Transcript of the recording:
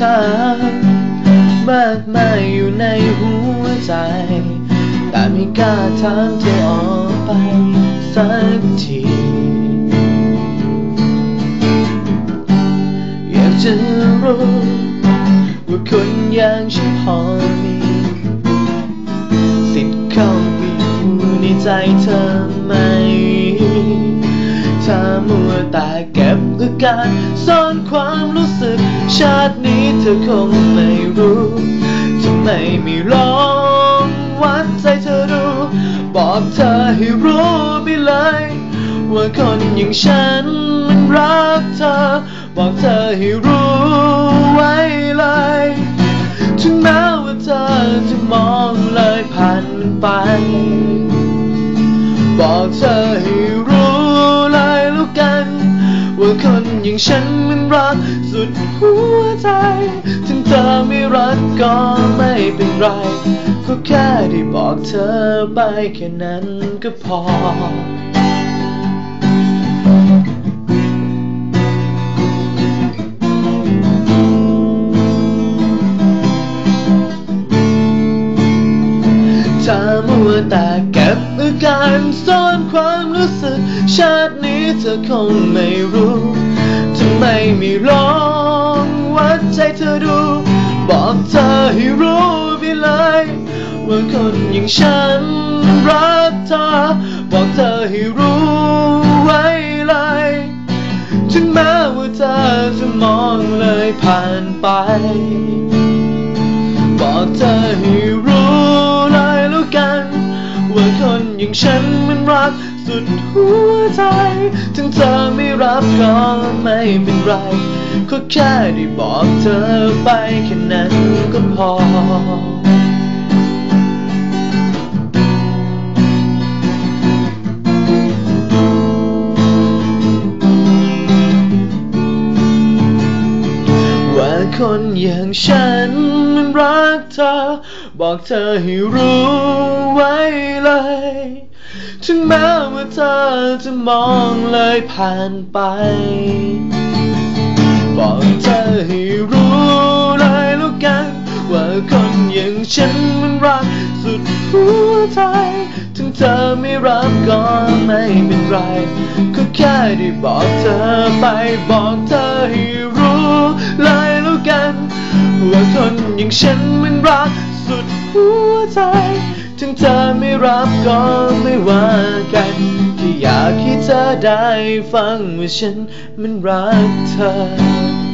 คำถามมากมายอยู่ในหัวใจ แต่ไม่กล้าถามเธอออกไปสักทีอยากจะรู้ว่าคนอย่างฉันพอมีสิทธิ์เข้าไปอยู่ในใจเธอไหมถ้ามัวแต่เก็บ อาการซ่อนความรู้สึก ชาตินี้เธอคงไม่รู้ทำไมไม่ลองวัดใจเธอดู บอกเธอให้รู้ไปเลย ว่าคนอย่างฉันมันรักเธอ บอกเธอให้รู้ไว้เลยถึงแม้ว่าเธอจะมองเลยผ่านมันไป บอกเธอให้รู้เลยแล้วกัน ว่าคน ฉันมันรักสุดหัวใจ ถึงเธอไม่รักก็ไม่เป็นไร ก็แค่ได้บอกเธอไปแค่นั้นก็พอถ้ามัวแต่เก็บอาการซ่อนความรู้สึก ชาตินี้เธอคงไม่รู้ ทำไมไม่ลองวัดใจเธอดู บอกเธอให้รู้ไปเลยว่าคนอย่างฉันรักเธอ บอกเธอให้รู้ไว้เลยถึงแม้ว่าเธอจะมองเลยผ่านไป บอกเธอให้รู้เลยแล้วกัน ว่าคนอย่างฉันมันรัก สุดหัวใจ ถึงเธอไม่รับก็ไม่เป็นไร ก็แค่ได้บอกเธอไปแค่นั้นก็พอว่าคนอย่างฉันมันรักเธอ บอกเธอให้รู้ไว้เลย ถึงแม้ว่าเธอจะมองเลยผ่านไป บอกเธอให้รู้เลยแล้วกัน ว่าคนอย่างฉันมันรักสุดหัวใจ ถึงเธอไม่รับก็ไม่เป็นไร ก็แค่ได้บอกเธอไปบอกเธอให้รู้เลยแล้วกัน ว่าคนอย่างฉันมันรัก ใจ ถึงเธอไม่รับก็ไม่ว่ากันที่อยากให้เธอได้ฟังว่าฉันมันรักเธอ